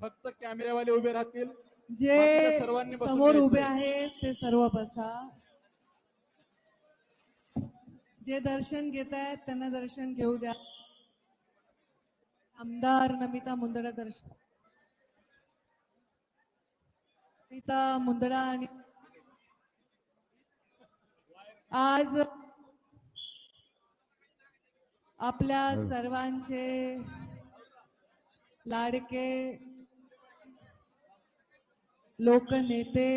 फक्त कॅमेरावाले उभे राहतील. जे सर्वांनी समोर. उभे आहेत ते सर्व बसा. जे दर्शन घेत आहेत त्यांना दर्शन घेऊ द्या. आमदार नमिता मुंदडा दर्शन नमिता मुंदडा आणि आज आपल्या सर्वांचे लाडके लोकनेते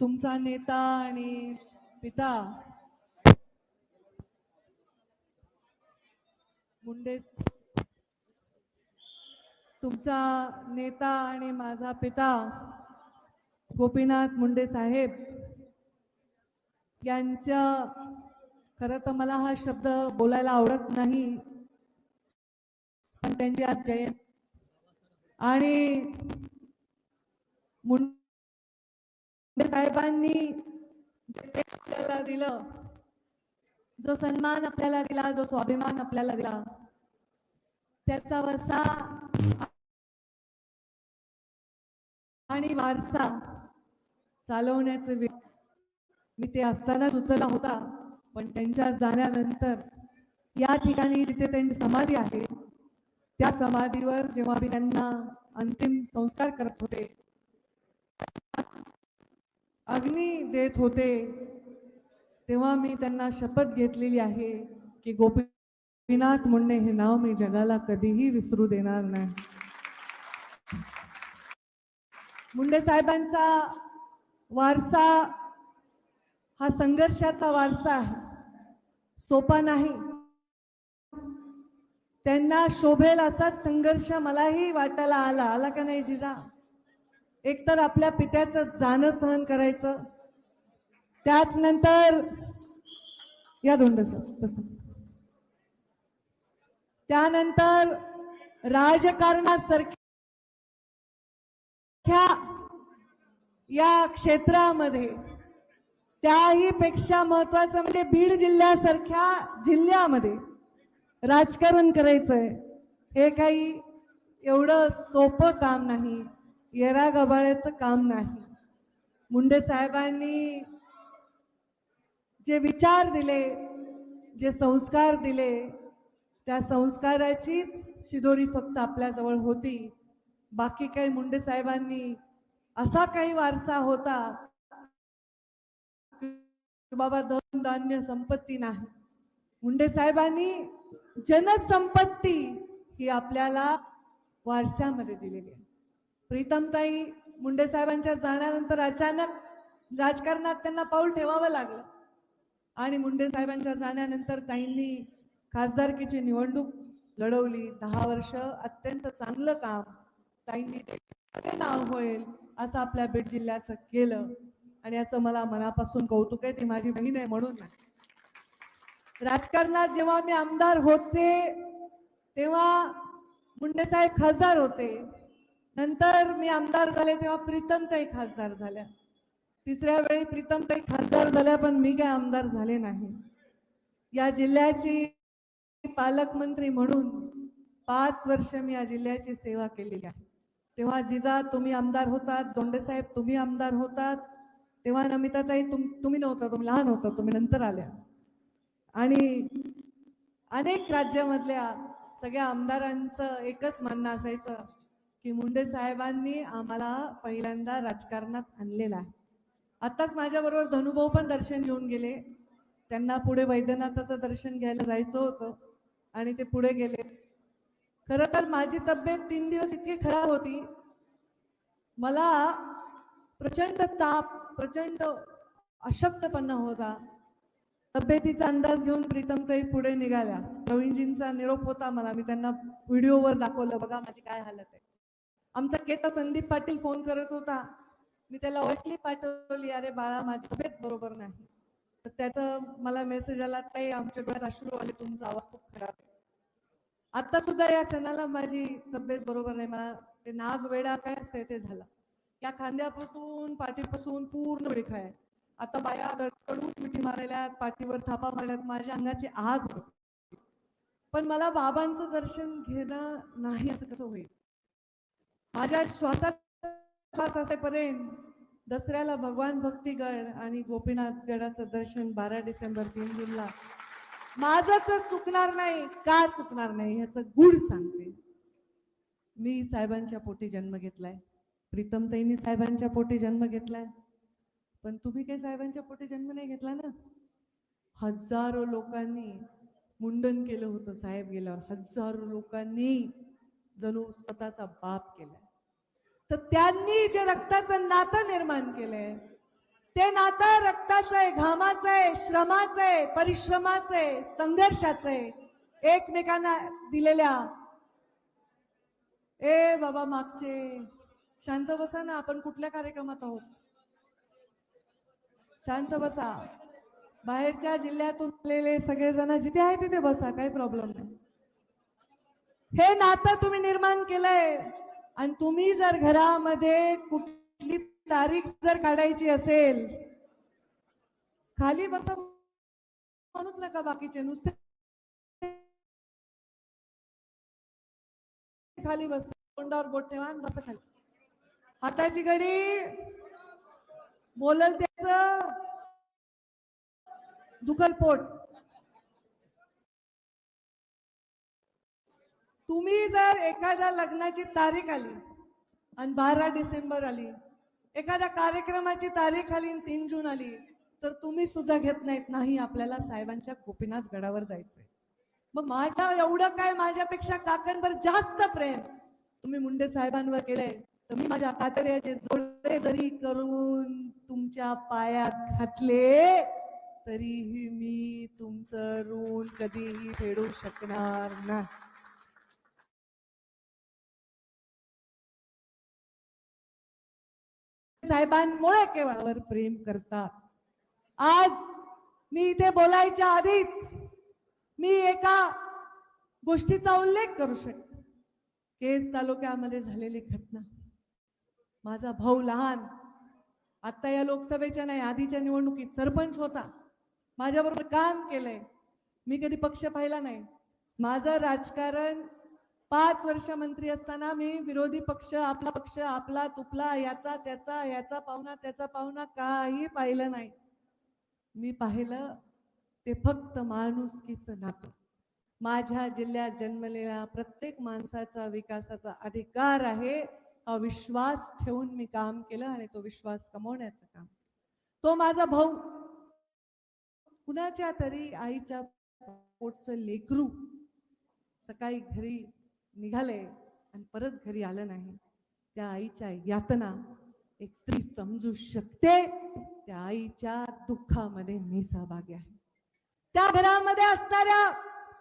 तुमचा नेता आणि पिता. मुंडे तुमचा नेता आणि माझा पिता. गोपीनाथ मुंडे साहेब यांच्या खरं तर मला हा शब्द बोलायला आवडत नाही पण त्यांची आज जयंती. आणि मुंडे साहेबांनी जे आपल्याला दिलं जो सन्मान आपल्याला दिला जो स्वाभिमान आपल्याला दिला त्याचा वरसा आणि वारसा चालवण्याचं मी ते असतानाच उचलला होता पण त्यांच्या जाण्यानंतर या ठिकाणी जिथे त्यांची समाधी आहे त्या समाधीवर जेव्हा मी त्यांना अंतिम संस्कार करत होते अग्नी देत होते. तेव्हा मी त्यांना शपथ घेतलेली आहे की गोपीनाथ मुंडे हे नाव मी जगाला कधीही विसरू देणार नाही. मुंडे साहेबांचा वारसा हा संघर्षाचा वारसा आहे. सोपा नाही. त्यांना शोभेल असाच संघर्ष मलाही वाटायला आला. आला का नाही जिजा? एकतर आपल्या पित्याचं जाणं सहन करायचं त्याच नंतर या दोन बस त्यानंतर राजकारणासारख्या या क्षेत्रामध्ये त्याही पेक्षा महत्वाचं म्हणजे बीड जिल्ह्यासारख्या जिल्ह्यामध्ये राजकारण करायचंय हे काही एवढं सोपं काम नाही. येरा गबाळ्याचं काम नाही. मुंडे साहेबांनी जे विचार दिले जे संस्कार दिले त्या संस्काराचीच शिदोरी फक्त आपल्याजवळ होती. बाकी काही मुंडे साहेबांनी असा काही वारसा होता बाबा धन धान्य संपत्ती नाही. मुंडे साहेबांनी जनसंपत्ती ही आपल्याला वारशामध्ये दिलेली आहे. प्रीतमताई मुंडे साहेबांच्या जाण्यानंतर अचानक राजकारणात त्यांना पाऊल ठेवावं लागलं. आणि मुंडे साहेबांच्या जाण्यानंतर ताईंनी खासदारकीची निवडणूक लढवली. दहा वर्ष अत्यंत चांगलं काम. ताईंनी नाव होईल असं आपल्या बीड जिल्ह्याचं केलं. आणि याचं मला मनापासून कौतुक आहे. ती माझी बहीण आहे म्हणून. नाही. राजकारणात जेव्हा मी आमदार होते तेव्हा मुंडे साहेब खासदार होते. नंतर मी आमदार झाले तेव्हा प्रीतमताई खासदार झाल्या. तिसऱ्या वेळी प्रीतमताई खासदार झाल्या पण मी काय आमदार झाले नाही. या जिल्ह्याची पालकमंत्री म्हणून पाच वर्ष मी या जिल्ह्याची सेवा केलेली आहे. तेव्हा जिजा तुम्ही आमदार होतात दोंडेसाहेब तुम्ही आमदार होतात. तेव्हा नमिताताई तुम तुम्ही नव्हता तुम्ही लहान होता तुम्ही नंतर आल्या. आणि अनेक राज्यामधल्या सगळ्या आमदारांचं एकच म्हणणं असायचं की मुंडे साहेबांनी आम्हाला पहिल्यांदा राजकारणात आणलेला आहे. आताच माझ्याबरोबर धनुभाऊ पण दर्शन घेऊन गेले. त्यांना पुढे वैद्यनाथाचं दर्शन घ्यायला जायचं होतं आणि ते पुढे गेले. खरं तर माझी तब्येत तीन दिवस इतकी खराब होती. मला प्रचंड ताप प्रचंड अशक्तपणा होता. तब्येतीचा अंदाज घेऊन प्रीतम काही पुढे निघाल्या. प्रवीणजींचा निरोप होता मला. मी त्यांना व्हिडिओवर दाखवलं. बघा माझी काय हालत आहे. आमचा केचा संदीप पाटील फोन करत होता. मी त्याला वॉइसली पाठवली. अरे बाळा माझी तब्येत बरोबर नाही. तर त्याचा मला मेसेज आला ताई आमच्या डोळ्यात अश्रू आले तुमचा आवाज खूप खराब आहे. आता सुद्धा या क्षणाला माझी तब्येत बरोबर नाही. मला ते नाग वेडा काय असते ते झालं. या खांद्यापासून पाठीपासून पूर्ण विखा आहे. आता बाया गडकडून मिठी मारायला पाठीवर थापा मारल्यात माझ्या अंगाची आग होती. पण मला बाबांचं दर्शन घेणं नाही असं कसं होईल? माझ्या श्वासात श्वास असेपर्यंत दसऱ्याला भगवान भक्तीगड आणि गोपीनाथ गडाचं दर्शन बारा डिसेंबर तीन जूनला. माझं तर चुकणार नाही का चुकणार नाही ह्याचं गुढ सांगते. मी साहेबांच्या पोटी जन्म घेतलाय. प्रीतमताईंनी साहेबांच्या पोटी जन्म घेतलाय. पण तुम्ही काही साहेबांच्या पोटी जन्म नाही घेतला ना? हजारो लोकांनी मुंडन केलं होतं साहेब गेल्यावर. हजारो लोकांनी जणू स्वतःचा बाप केलाय. तर त्यांनी जे रक्ताचं नातं निर्माण केलंय ते नातं रक्ताचं आहे घामाचं आहे श्रमाचं आहे परिश्रमाचं आहे संघर्षाचं आहे एकमेकांना दिलेल्या. ए बाबा मागचे शांत बसा ना आपण कुठल्या कार्यक्रमात आहोत? शांत बसा. बाहेरच्या जिल्ह्यातून आलेले सगळेजण जिथे आहे तिथे बसा काही प्रॉब्लेम नाही. हे नातं तुम्ही निर्माण केलंय. आणि तुम्ही जर घरामध्ये कुठली तारीख जर काढायची असेल खाली बसा म्हणूच नका बाकीचे नुसते खाली बस तोंडावर बोट ठेवा बस खाली. हाताची घडी बोलल त्याच दुखल पोट. तुम्ही जर एखाद्या लग्नाची तारीख आली आणि बारा डिसेंबर आली एखाद्या कार्यक्रमाची तारीख आली आणि तीन जून आली तर तुम्ही सुद्धा घेत नाहीत. नाही आपल्याला साहेबांच्या गोपीनाथ गडावर जायचंय. मग माझ्या एवढं काय माझ्यापेक्षा काकांवर जास्त प्रेम? तुम्ही मुंडे साहेबांवर केलंय. तर मी माझ्या कातड्याचे जोडे जरी करून तुमच्या पायात घातले तरीही मी तुमचं ऋण कधीही फेडू शकणार नाही. साहेबांमुळे केवळावर प्रेम करतात. आज मी इथे बोलायच्या आधीच मी एका गोष्टीचा उल्लेख करू शकते. केज तालुक्यामध्ये झालेली घटना. माझा भाऊ लहान आता या लोकसभेच्या नाही आधीच्या निवडणुकीत सरपंच होता. माझ्याबरोबर काम केलंय. मी कधी पक्ष पाहिला नाही. माझं राजकारण पाच वर्ष मंत्री असताना मी विरोधी पक्ष आपला पक्ष आपला तुपला याचा त्याचा याचा पाहुणा त्याचा पाहुणा काही पाहिलं नाही. मी पाहिलं ते फक्त माणुसकीचं नातं. माझ्या जिल्ह्यात जन्मलेल्या प्रत्येक माणसाचा विकासाचा अधिकार आहे हा विश्वास ठेवून मी काम केलं आणि तो विश्वास कमवण्याचं काम. तो माझा भाऊ. कुणाच्या तरी आईच्या पोटचं लेकरू सकाळी घरी निघाले आणि परत घरी आलं नाही. त्या आईच्या यातना एक स्त्री समजू शकते. त्या आईच्या दुःखामध्ये मी सहभागी आहे. त्या घरामध्ये असणाऱ्या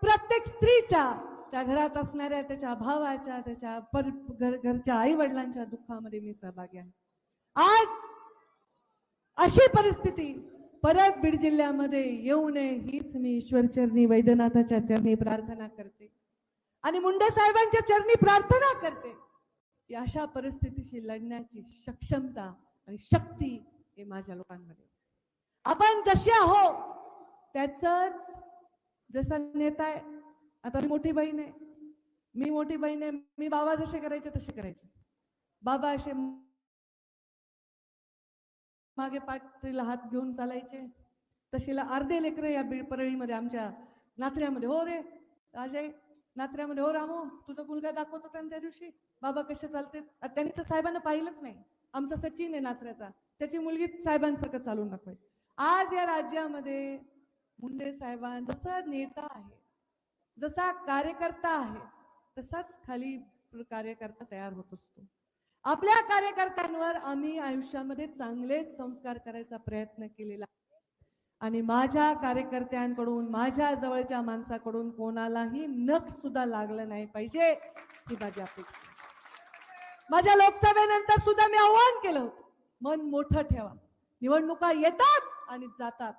प्रत्येक स्त्रीच्या त्या घरात असणाऱ्या त्याच्या भावाच्या त्याच्या पर घर घरच्या आई वडिलांच्या दुःखामध्ये मी सहभागी आहे. आज अशी परिस्थिती परत बीड जिल्ह्यामध्ये येऊ नये हीच मी ईश्वरचरणी वैद्यनाथाच्या चरणी प्रार्थना करते. आणि मुंडे साहेबांच्या चरणी प्रार्थना करते. की अशा परिस्थितीशी लढण्याची सक्षमता आणि शक्ती हे माझ्या लोकांमध्ये. आपण जसे आहो त्याच जसा नेता आहे आता मी मोठी बहीण आहे. मी मोठी बहीण आहे मी बाबा जसे करायचे तसे करायचे. बाबा असे मागे पाठीला हात घेऊन चालायचे. तशीला अर्धे लेकरं या परळीमध्ये आमच्या नात्र्यामध्ये हो रे राजे नात्र्यामध्ये हो रामू तुझा मुलगा दाखवत होता त्या दिवशी? बाबा कसे चालते? त्यांनी तर साहेबांना पाहिलंच नाही. आमचा सचिन आहे नात्र्याचा त्याची मुलगी साहेबांसारखं चालून दाखवाय आज या राज्यामध्ये मुंडे साहेबां जसा नेता आहे जसा कार्यकर्ता आहे तसाच खाली कार्यकर्ता तयार होत असतो. आपल्या कार्यकर्त्यांवर आम्ही आयुष्यामध्ये चांगलेच संस्कार करायचा प्रयत्न केलेला आणि माझ्या कार्यकर्त्यांकडून माझ्या जवळच्या माणसाकडून कोणालाही नख सुद्धा लागलं नाही पाहिजे ही माझी अपेक्षा माझ्या लोकसभेनंतर सुद्धा मी आव्हान केलं होतं. मन मोठं ठेवा. निवडणुका येतात आणि जातात.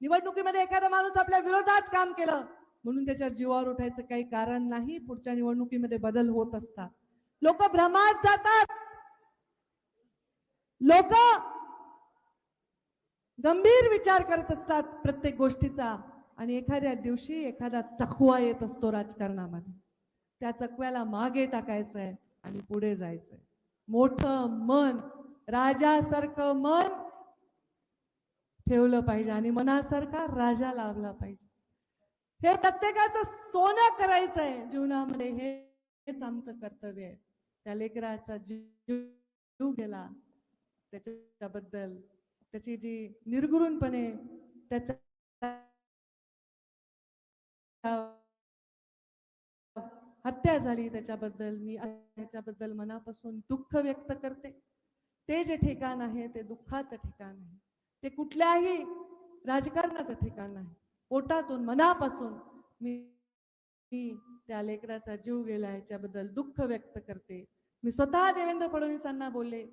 निवडणुकीमध्ये एखादा माणूस आपल्या विरोधात काम केलं म्हणून त्याच्या जीवावर उठायचं काही कारण नाही. पुढच्या निवडणुकीमध्ये बदल होत असतात. लोक भ्रमात जातात. लोक गंभीर विचार करत असतात प्रत्येक गोष्टीचा. आणि एखाद्या दिवशी एखादा चकवा येत असतो राजकारणामध्ये. त्या चकव्याला मागे टाकायचंय आणि पुढे जायचंय. मोठं मन राजासारखं मन ठेवलं पाहिजे आणि मनासारखा राजा लाभला पाहिजे. हे प्रत्येकाचं सोनं करायचं आहे जीवनामध्ये. हे हेच आमचं कर्तव्य आहे. त्या लेकराचा जीव गेला. त्याच्याबद्दल त्याची जी निर्गुणपणे त्याचा हत्या झाली त्याच्याबद्दल मी त्याच्याबद्दल मनापासून दुःख व्यक्त करते. ते जे ठिकाण आहे ते दुःखाचं ठिकाण आहे. ते कुठल्याही राजकारणाचं ठिकाण आहे पोटातून मनापासून मी मी त्या लेकराचा जीव गेला याच्याबद्दल दुःख व्यक्त करते. मी स्वतः देवेंद्र फडणवीसांना बोलले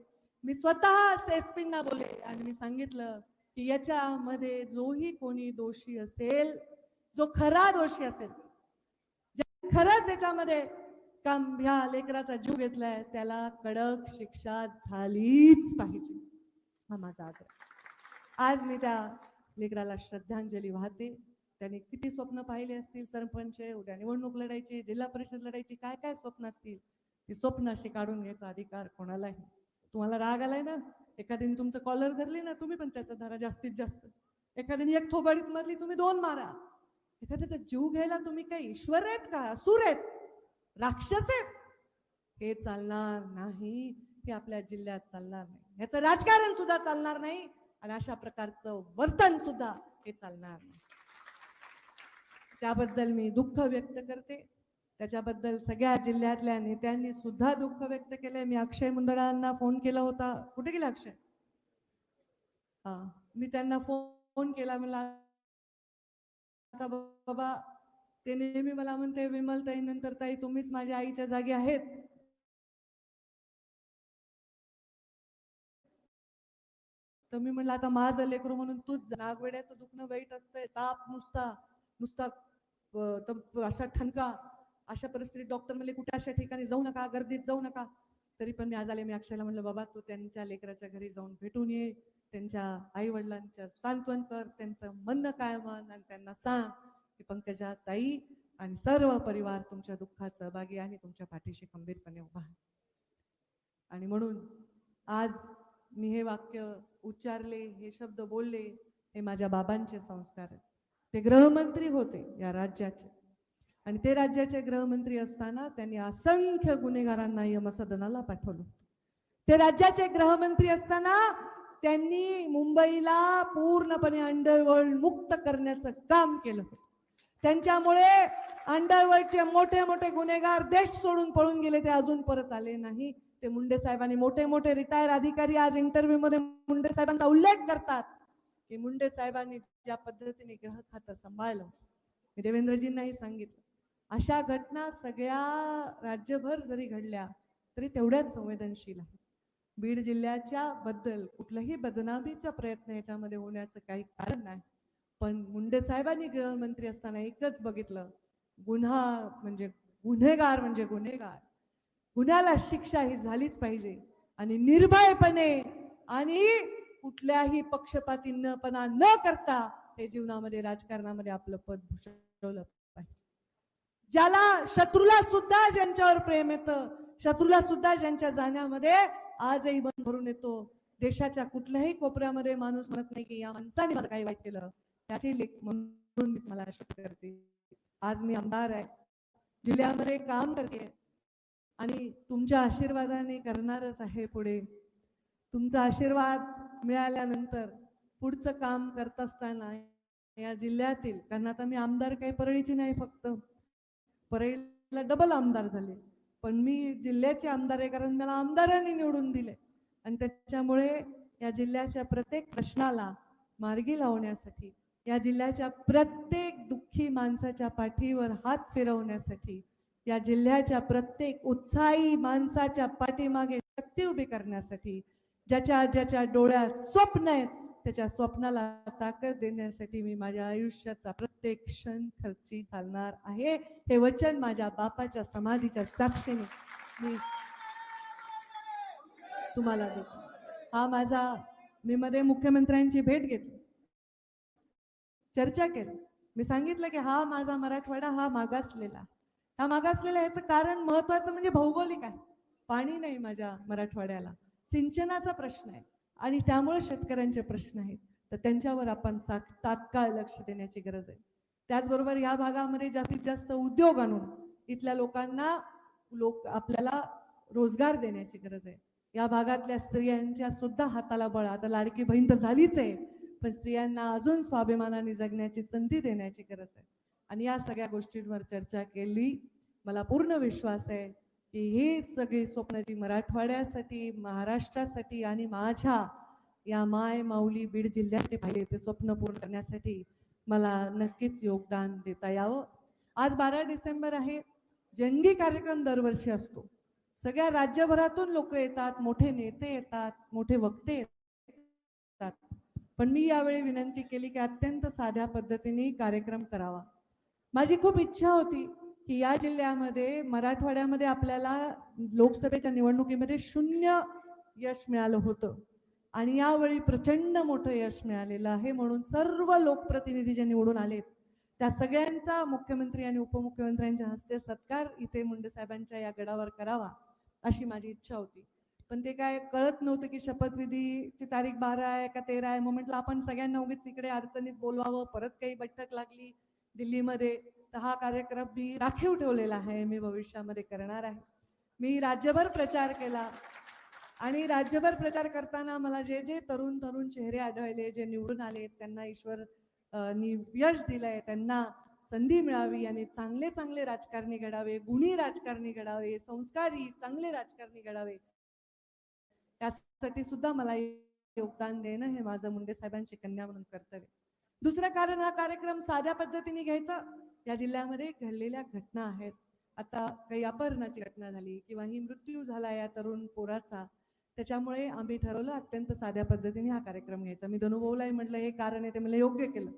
मी स्वतः एसपींना बोले आणि मी सांगितलं की याच्यामध्ये जोही कोणी दोषी असेल जो खरा दोषी असेल खरंच याच्यामध्ये काम ह्या लेकराचा जीव घेतलाय त्याला कडक शिक्षा झालीच पाहिजे. हा माझा आग्रह. आज मी त्या लेकराला श्रद्धांजली वाहते. त्याने किती स्वप्न पाहिले असतील सरपंच उद्या निवडणूक लढायची जिल्हा परिषद लढायची काय काय स्वप्न असतील ती स्वप्न अशी काढून घ्यायचा अधिकार कोणालाही. तुम्हाला राग आलाय ना एखाद्याने तुमचं कॉलर धरली ना तुम्ही पण त्याचा धरा जास्तीत जास्त. एखाद्याने एक थोबाडीत मारली तुम्ही दोन मारा. एखाद्याचा जीव घ्यायला तुम्ही काय ईश्वर आहेत का? असुर आहेत? राक्षस आहेत? हे चालणार नाही. हे आपल्या जिल्ह्यात चालणार नाही. याचं राजकारण सुद्धा चालणार नाही. आणि अशा प्रकारचं वर्तन सुद्धा हे चालणार नाही. त्याबद्दल मी दुःख व्यक्त करते. त्याच्याबद्दल सगळ्या जिल्ह्यातल्या नेत्यांनी सुद्धा दुःख व्यक्त केलंय. मी अक्षय मुंदडांना फोन केला होता. कुठे गेला अक्षय? हा मी त्यांना फोन केला. मला आता बाबा ते नेहमी मला म्हणते विमल ताई नंतर ताई तुम्हीच माझ्या आईच्या जागी आहेत. तर मी म्हणलं आता माझं लेकरू म्हणून तूच नागवेड्याचं दुखणं वाईट असतंय. ताप नुसता नुसता अशा ठणका अशा परिस्थितीत डॉक्टर म्हणले कुठे अशा ठिकाणी जाऊ नका गर्दीत जाऊ नका. तरी पण मी आज आले मी अक्षयला म्हणलं बाबा तू त्यांच्या लेकराच्या घरी जाऊन भेटून ये त्यांच्या आई वडिलांच्या सांत्वन कर त्यांचं म्हणणं काय म्हण आणि त्यांना सांग की पंकजा ताई आणि सर्व परिवार तुमच्या दुःखात सहभागी आहे तुमच्या पाठीशी खंबीरपणे उभा आहे. आणि म्हणून आज मी हे वाक्य उच्चारले हे शब्द बोलले हे माझ्या बाबांचे संस्कार आहेत. ते गृहमंत्री होते या राज्याचे. आणि ते राज्याचे गृहमंत्री असताना त्यांनी असंख्य गुन्हेगारांना यमसदनाला पाठवलं. ते राज्याचे गृहमंत्री असताना त्यांनी मुंबईला पूर्णपणे अंडरवर्ल्ड मुक्त करण्याचं काम केलं त्यांच्यामुळे अंडरवर्ल्डचे मोठे मोठे गुन्हेगार देश सोडून पळून गेले ते अजून परत आले नाही. ते मुंडे साहेबांनी मोठे मोठे रिटायर अधिकारी आज इंटरव्ह्यू मध्ये मुंडे साहेबांचा उल्लेख करतात की मुंडे साहेबांनी ज्या पद्धतीने ग्रह खातं सांभाळलं मी देवेंद्रजींनाही सांगितलं. अशा घटना सगळ्या राज्यभर जरी घडल्या तरी तेवढ्याच संवेदनशील आहेत. बीड जिल्ह्याच्या बद्दल कुठलाही बदनामीचा प्रयत्न याच्यामध्ये होण्याचं काही कारण नाही. पण मुंडे साहेबांनी गृहमंत्री असताना एकच बघितलं गुन्हा म्हणजे गुन्हेगार म्हणजे गुन्हेगार. गुन्ह्याला शिक्षा ही झालीच पाहिजे आणि निर्भयपणे आणि कुठल्याही पक्षपातीपणा न करता ते जीवनामध्ये राजकारणामध्ये आपलं पद भूषवलं. ज्याला शत्रूला सुद्धा ज्यांच्यावर प्रेम येतं शत्रूला सुद्धा ज्यांच्या जाण्यामध्ये आजही मन भरून येतो. देशाच्या कुठल्याही कोपऱ्यामध्ये माणूस म्हणत नाही की या माणसाने मला काही वाईट केलं. त्याची लेख म्हणून मी तुम्हाला करते आज मी आमदार आहे. जिल्ह्यामध्ये काम करते. आणि तुमच्या आशीर्वादाने करणारच आहे पुढे. तुमचा आशीर्वाद मिळाल्यानंतर पुढचं काम करत असताना या जिल्ह्यातील कारण आता मी आमदार काही परळीची नाही फक्त परळीला डबल आमदार झाले. पण मी जिल्ह्याचे आमदार आहे कारण मला आमदारांनी निवडून दिले. आणि त्याच्यामुळे या जिल्ह्याच्या प्रत्येक प्रश्नाला मार्गी लावण्यासाठी या जिल्ह्याच्या प्रत्येक दुःखी माणसाच्या पाठीवर हात फिरवण्यासाठी या जिल्ह्याच्या प्रत्येक उत्साही माणसाच्या पाठीमागे शक्ती उभी करण्यासाठी ज्याच्या ज्याच्या डोळ्यात स्वप्न आहेत त्याच्या स्वप्नाला ताकद देण्यासाठी मी माझ्या आयुष्याचा प्रत्येक क्षण खर्ची घालणार आहे. हे वचन माझ्या बापाच्या समाधीच्या साक्षीने मी तुम्हाला देतो. हा माझा मी मध्ये मुख्यमंत्र्यांची भेट घेतली. चर्चा केली. मी सांगितलं की हा माझा मराठवाडा हा मागासलेला. हा मागासलेला ह्याचं कारण महत्वाचं म्हणजे भौगोलिक आहे. पाणी नाही माझ्या मराठवाड्याला. सिंचनाचा प्रश्न आहे. आणि त्यामुळे शेतकऱ्यांचे प्रश्न आहेत. तर त्यांच्यावर आपण सा- तात्काळ लक्ष देण्याची गरज आहे. त्याचबरोबर या भागामध्ये जास्तीत जास्त उद्योग आणून इथल्या लोकांना लोक आपल्याला रोजगार देण्याची गरज आहे. या भागातल्या स्त्रियांच्या सुद्धा हाताला बळ. आता लाडकी बहीण तर झालीच आहे पण स्त्रियांना अजून स्वाभिमानाने जगण्याची संधी देण्याची गरज आहे. आणि या सगळ्या गोष्टींवर चर्चा केली. मला पूर्ण विश्वास आहे. की ही सगळी स्वप्न जी मराठवाड्यासाठी महाराष्ट्रासाठी आणि माझ्या या माय माऊली बीड जिल्ह्यात पाहिले ते स्वप्न पूर्ण करण्यासाठी मला नक्कीच योगदान देता यावं. आज बारा डिसेंबर आहे. जंगी कार्यक्रम दरवर्षी असतो. सगळ्या राज्यभरातून लोक येतात मोठे नेते येतात मोठे वक्ते येतात. पण मी यावेळी विनंती केली की अत्यंत साध्या पद्धतीने कार्यक्रम करावा. माझी खूप इच्छा होती की या जिल्ह्यामध्ये मराठवाड्यामध्ये आपल्याला लोकसभेच्या निवडणुकीमध्ये शून्य यश मिळालं होतं. आणि यावेळी प्रचंड मोठं यश मिळालेलं आहे म्हणून सर्व लोकप्रतिनिधी जे निवडून आलेत त्या सगळ्यांचा मुख्यमंत्री आणि उपमुख्यमंत्र्यांच्या हस्ते सत्कार इथे मुंडे साहेबांच्या या गडावर करावा अशी माझी इच्छा होती. पण ते काय कळत नव्हतं की शपथविधीची तारीख बारा आहे का तेरा आहे. मग म्हटलं आपण सगळ्यांना उगीच इकडे अडचणीत बोलवावं. परत काही बैठक लागली दिल्लीमध्ये. तर हा कार्यक्रम मी राखीव ठेवलेला आहे मी भविष्यामध्ये करणार आहे. मी राज्यभर प्रचार केला आणि राज्यभर प्रचार करताना मला जे जे तरुण तरुण चेहरे आढळले जे निवडून आले त्यांना ईश्वर यश दिलंय त्यांना संधी मिळावी आणि चांगले चांगले राजकारणी घडावे गुणी राजकारणी घडावे संस्कारी चांगले राजकारणी घडावे त्यासाठी सुद्धा मला योगदान देणं हे माझं मुंडे साहेबांची कन्या म्हणून कर्तव्य दुसरं कारण हा कार्यक्रम साध्या पद्धतीने घ्यायचा या जिल्ह्यामध्ये घडलेल्या घटना आहेत. आता काही अपहरणाची घटना झाली किंवा ही मृत्यू झाला या तरुण पोराचा त्याच्यामुळे आम्ही ठरवलं अत्यंत साध्या पद्धतीने हा कार्यक्रम घ्यायचा. मी धनुभाऊलाही म्हटलं हे कारण आहे ते मला योग्य केलं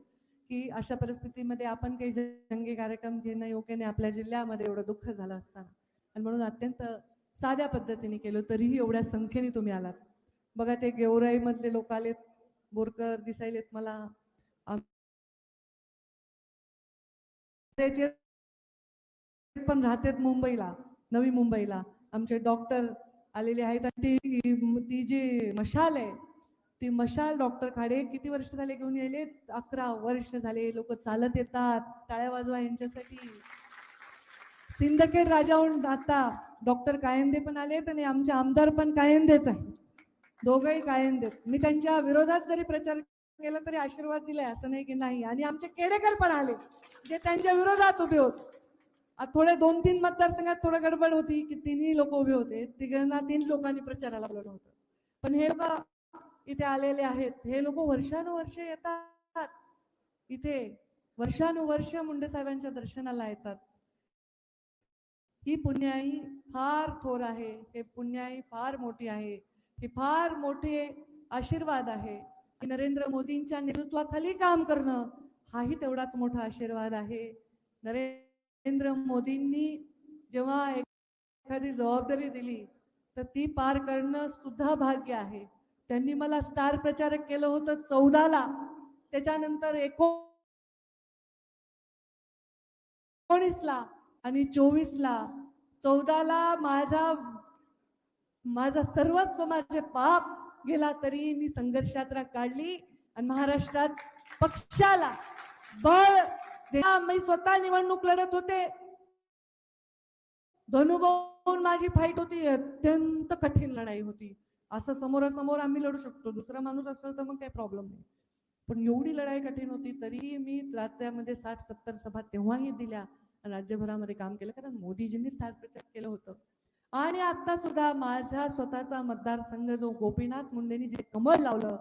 की अशा परिस्थितीमध्ये आपण काही जंगी कार्यक्रम घेणं योग्य नाही. आपल्या जिल्ह्यामध्ये एवढं दुःख झालं असताना. आणि म्हणून अत्यंत साध्या पद्धतीने केलं तरीही एवढ्या संख्येने तुम्ही आलात. बघा ते गेवराईमधले लोक आलेत बोरकर दिसायलेत मला. पण राहतात मुंबईला नवी मुंबईला. आमचे डॉक्टर आलेले आहेत आणि ती ती जी मशाल आहे ती मशाल डॉक्टर खाडे किती वर्ष झाले घेऊन यायले? अकरा वर्ष झाले. लोक चालत येतात. टाळ्या वाजवा यांच्यासाठी. सिंदखेड राजाहून आता डॉक्टर कायंदे पण आलेत आणि आमचे आमदार पण कायंदेच आहेत. दोघंही कायंदे मी त्यांच्या विरोधात जरी प्रचार गेलं तरी आशीर्वाद दिलाय असं नाही की नाही. आणि आमचे केडेकर पण आले जे त्यांच्या विरोधात उभे होते. थोडे दोन तीन मतदारसंघात थोडं गडबड होती की तिन्ही लोक उभे होते. तिघांना तीन लोकांनी प्रचाराला बोलवलं होतं. पण हे लोक इथे आलेले आहेत. हे लोक वर्षानुवर्ष येतात. इथे वर्षानुवर्ष मुंडे साहेबांच्या दर्शनाला येतात. ही पुण्याई फार थोर आहे. हे पुण्याई फार मोठी आहे. ही फार मोठे आशीर्वाद आहे. नरेंद्र मोदींच्या नेतृत्वाखाली काम करणं हाही तेवढाच मोठा आशीर्वाद आहे. नरेंद्र मोदींनी जेव्हा एखादी जबाबदारी दिली तर ती पार करणं सुद्धा भाग्य आहे. त्यांनी मला स्टार प्रचारक केलं होतं चौदाला. त्याच्यानंतर एकोणीसला आणि चोवीसला. चौदाला माझा माझा सर्वस्व माझे पाप गेला तरी मी संघर्ष यात्रा काढली आणि महाराष्ट्रात पक्षाला बळ मी स्वतः निवडणूक लढत होते. धनुभाऊन माझी फाईट होती. अत्यंत कठीण लढाई होती. असं समोरासमोर आम्ही लढू शकतो. दुसरा माणूस असेल तर मग काही प्रॉब्लेम नाही. पण एवढी लढाई कठीण होती तरी मी राज्यामध्ये साठ सत्तर सभा तेव्हाही दिल्या राज्यभरामध्ये काम केलं. कारण मोदीजींनी स्टार प्रचार केलं होतं. आणि आता सुद्धा माझा स्वतःचा मतदारसंघ जो गोपीनाथ मुंडेंनी जे कमळ लावलं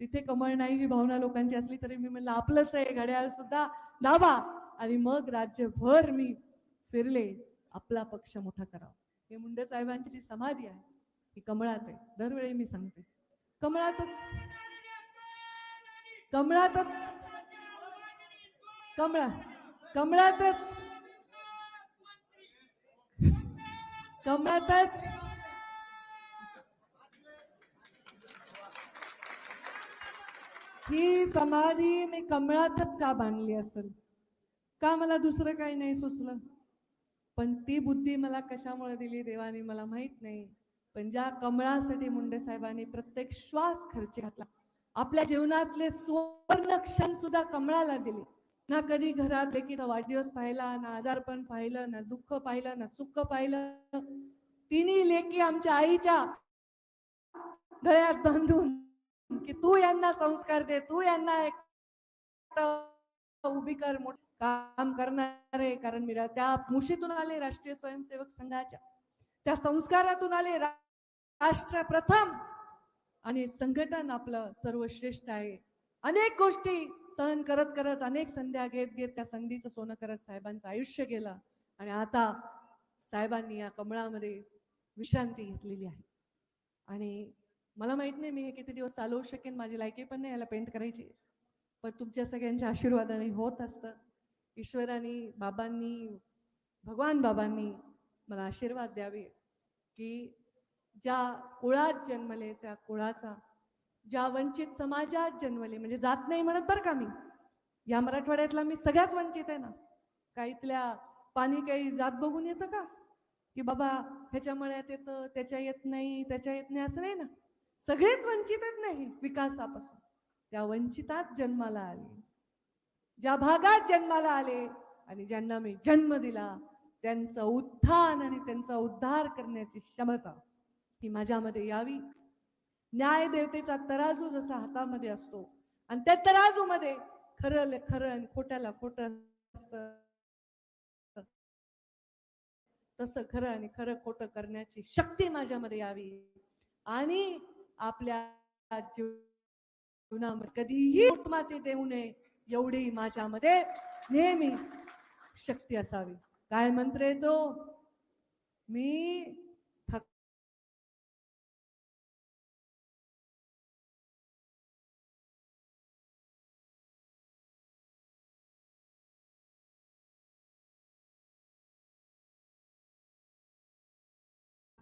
तिथे कमळ नाही ही भावना लोकांची असली तरी मी म्हणलं आपलंच आहे घड्याळ सुद्धा दाबा आणि मग राज्यभर मी फिरले आपला पक्ष मोठा करावा. हे मुंडे साहेबांची जी समाधी आहे ही कमळात आहे. दरवेळी मी सांगते. कमळातच कमळातच कमळा कमळातच कमळातच ही समाधी मी कमळातच का बांधली असेल? का मला दुसरं काही नाही सुचलं? पण ती बुद्धी मला कशामुळे दिली देवाने मला माहीत नाही. पण ज्या कमळासाठी मुंडे साहेबांनी प्रत्येक श्वास खर्च घातला आपल्या जीवनातले सुवर्ण क्षण सुद्धा कमळाला दिले. ना कधी घरात लेकीचा वाढदिवस पाहिला ना आजारपण पाहिलं ना दुःख पाहिलं ना सुख पाहिलं. तिन्ही लेकी आमच्या आईच्या गळ्यात बांधून की तू यांना संस्कार दे तू यांना एक उभी कर मोठ काम करणार. आहे कारण मी त्या मुशीतून आले राष्ट्रीय स्वयंसेवक संघाच्या. त्या संस्कारातून आले राष्ट्र प्रथम. आणि संघटन आपलं सर्वश्रेष्ठ आहे. अनेक गोष्टी सहन करत करत अनेक संध्या घेत घेत त्या संधीचं सोनं करत साहेबांचं आयुष्य गेलं. आणि आता साहेबांनी या कमळामध्ये विश्रांती घेतलेली आहे. आणि मला माहीत नाही मी हे किती दिवस चालवू शकेन माझी लायकी पण नाही याला पेंट करायची. पण तुमच्या सगळ्यांच्या आशीर्वादाने होत असतं. ईश्वराने बाबांनी भगवान बाबांनी मला आशीर्वाद द्यावे की ज्या कुळात जन्मले त्या कुळाचा ज्या वंचित समाजात जन्मले म्हणजे जात नाही म्हणत बरं का मी. या मराठवाड्यातला मी सगळ्याच वंचित आहे ना. काहीतल्या इथल्या पाणी काही जात बघून येतं का? की बाबा ह्याच्या मळ्यात येतं त्याच्या येत नाही त्याच्या येत नाही असं नाही ना. सगळेच वंचित आहेत नाही विकासापासून. त्या वंचितात जन्माला आले. ज्या भागात जन्माला आले आणि ज्यांना मी जन्म दिला त्यांचं उत्थान आणि त्यांचा उद्धार करण्याची क्षमता ही माझ्यामध्ये यावी. न्याय देवतेचा तराजू जसा हातामध्ये असतो आणि त्या तराजूमध्ये खरं खरं आणि खोट्याला खोट असत. तसं खरं आणि खरं खोटं करण्याची शक्ती माझ्यामध्ये यावी. आणि आपल्या जीवनामध्ये कधीही माती देऊ नये एवढी माझ्यामध्ये नेहमी शक्ती असावी. काय मंत्र येतो? तो मी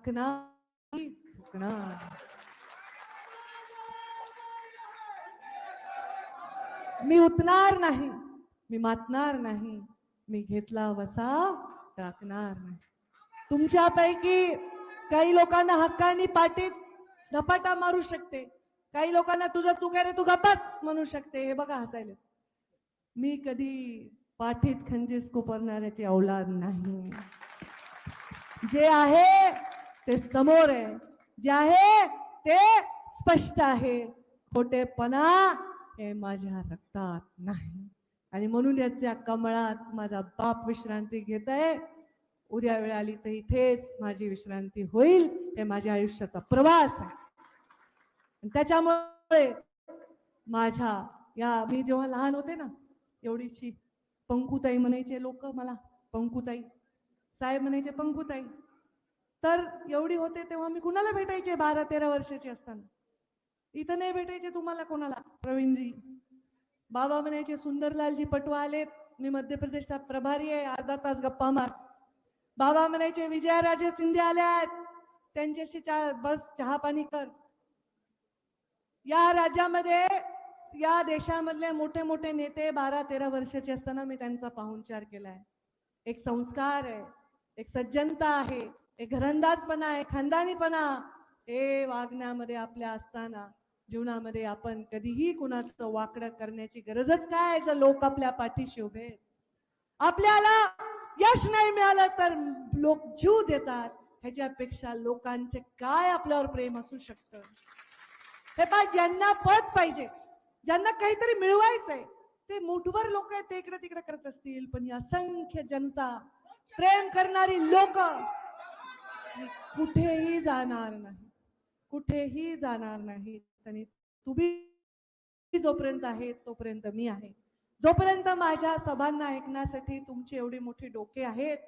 चुकणार मी उतणार नाही मी मातणार नाही मी घेतला वसा टाकणार नाही. तुमच्यापैकी काही लोकांना हक्कानी पाठीत धपाटा मारू शकते. काही लोकांना तुझं चुक रे तू गपास म्हणू शकते. हे बघा हसायला. मी कधी पाठीत खंजीस कुपरणाऱ्याची औलाद नाही. जे आहे ते समोर आहे. जे आहे ते स्पष्ट आहे. खोटेपणा हे माझ्या रक्तात नाही. आणि म्हणून याच्या कमळात माझा बाप विश्रांती घेत आहे. उद्या वेळ आली तर इथेच माझी विश्रांती होईल. हे माझ्या आयुष्याचा प्रवास आहे. आणि त्याच्यामुळे माझ्या या मी जेव्हा लहान होते ना एवढीशी पंकुताई म्हणायचे लोक मला पंकुताई. साहेब म्हणायचे पंकुताई तर एवढी होते तेव्हा मी कुणाला भेटायचे? बारा तेरा वर्षाची असताना. इथं नाही भेटायचे तुम्हाला कोणाला? प्रवीणजी. बाबा म्हणायचे सुंदरलालजी पटवा आलेत. मी मध्य प्रदेशचा प्रभारी आहे. अर्धा तास गप्पा मार. बाबा म्हणायचे विजयाराजे शिंदे आल्यात. त्यांच्याशी चा बस चहा पाणी कर. या राज्यामध्ये या देशामधले मोठे मोठे नेते बारा तेरा वर्षाचे असताना मी त्यांचा पाहुणचार केलाय. एक संस्कार आहे. एक सज्जनता आहे. एक घरंदाजपणा आहे खानदानीपणा हे वागण्यामध्ये आपल्या असताना जीवनामध्ये आपण कधीही कुणाचं वाकडं करण्याची गरजच काय जर लोक आपल्या पाठीशी उभे आपल्याला यश नाही मिळालं तर लोक जीव देतात. ह्याच्यापेक्षा लोकांचे काय आपल्यावर प्रेम असू शकतं? हे पा ज्यांना पद पाहिजे ज्यांना काहीतरी मिळवायचंय ते मुठभर लोक आहेत ते इकडे तिकडे करत असतील. पण ही असंख्य जनता प्रेम करणारी लोक कुठेही जाणार नाही. कुठेही जाणार नाही. आणि तुम्ही जोपर्यंत आहे तोपर्यंत मी आहे. जोपर्यंत माझ्या सभांना ऐकण्यासाठी तुमची एवढी मोठी डोके आहेत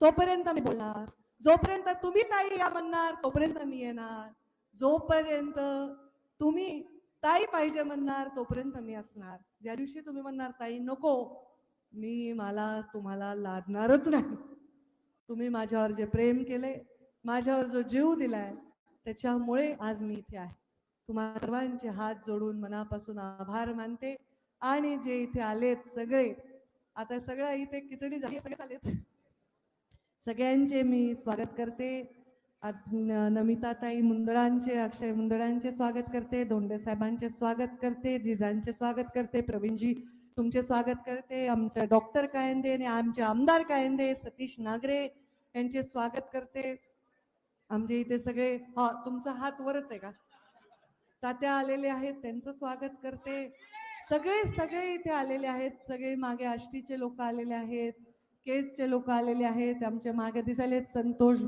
तोपर्यंत मी बोलणार. जोपर्यंत तुम्ही ताई या म्हणणार तोपर्यंत मी येणार. जोपर्यंत तुम्ही ताई पाहिजे म्हणणार तोपर्यंत मी असणार. ज्या दिवशी तुम्ही म्हणणार ताई नको. मी मला तुम्हाला लादणारच नाही. तुम्ही माझ्यावर जे प्रेम केले माझ्यावर जो जीव दिलाय त्याच्यामुळे आज मी इथे आहे. तुम्हा सर्वांचे हात जोडून मनापासून आभार मानते. आणि जे इथे आलेत सगळे आता सगळ्या इथे खिचडी झाली सगळे आलेत. सगळ्यांचे मी स्वागत करते. नमिताताई मुंदळांचे अक्षय मुंदळांचे स्वागत करते. धोंडे साहेबांचे स्वागत करते. जिजांचे स्वागत करते. प्रवीणजी तुमचे स्वागत करते. आमचे डॉक्टर कायंदे आणि आमचे आमदार कायंदे सतीश नागरे यांचे स्वागत करते. आमचे इथे सगळे हा तुमचा हात वरच आहे का? तात्या आलेले आहेत त्यांचं स्वागत करते. सगळे सगळे इथे आलेले आहेत. सगळे मागे आष्टीचे लोक आलेले आहेत केसचे लोक आलेले आहेत. आमच्या मागे दिसायलेत संतोष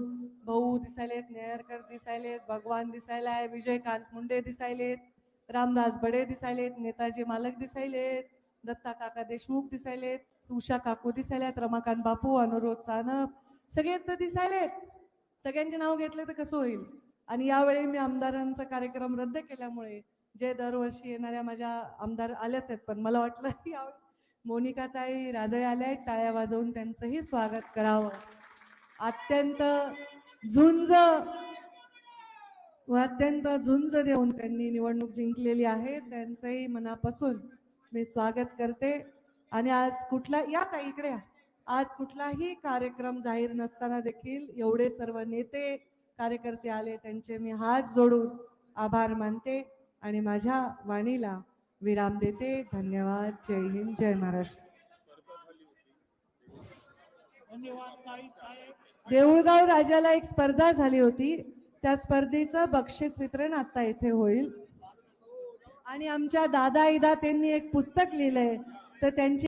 भाऊ दिसायलेत नेहरकर दिसायलेत भगवान दिसायला आहे विजयकांत मुंडे दिसायलेत रामदास बडे दिसायलेत नेताजी मालक दिसायलेत दत्ता काका देशमुख दिसायलेत उषा काकू दिसायल्यात रमाकांत बापू अनुरोध सानप सगळे तर दिसायलेत सगळ्यांचे नाव घेतले तर कसं होईल? आणि यावेळी मी आमदारांचा कार्यक्रम रद्द केल्यामुळे जे दरवर्षी येणाऱ्या माझ्या आमदार आल्याच आहेत पण मला वाटलं यावेळी मोनिका ताई राजळे आल्या आहेत टाळ्या वाजवून त्यांचंही स्वागत करावं. अत्यंत झुंज व अत्यंत झुंज देऊन त्यांनी निवडणूक जिंकलेली आहे. त्यांचंही मनापासून मी स्वागत करते. आणि आज कुठला? या ताई इकडे या. आज कुठलाही कार्यक्रम जाहीर नसताना देखील एवढे सर्व नेते कार्यकर्ते आले त्यांचे मी हात जोडून आभार मानते आणि माझ्या वाणीला विराम देते. धन्यवाद. जय हिंद. जय महाराष्ट्र. देऊळगाव राजाला एक स्पर्धा झाली होती. त्या स्पर्धेचं बक्षीस वितरण आता इथे होईल. आणि आमच्या दादा इदा त्यांनी एक पुस्तक लिहिलंय. तर त्यांची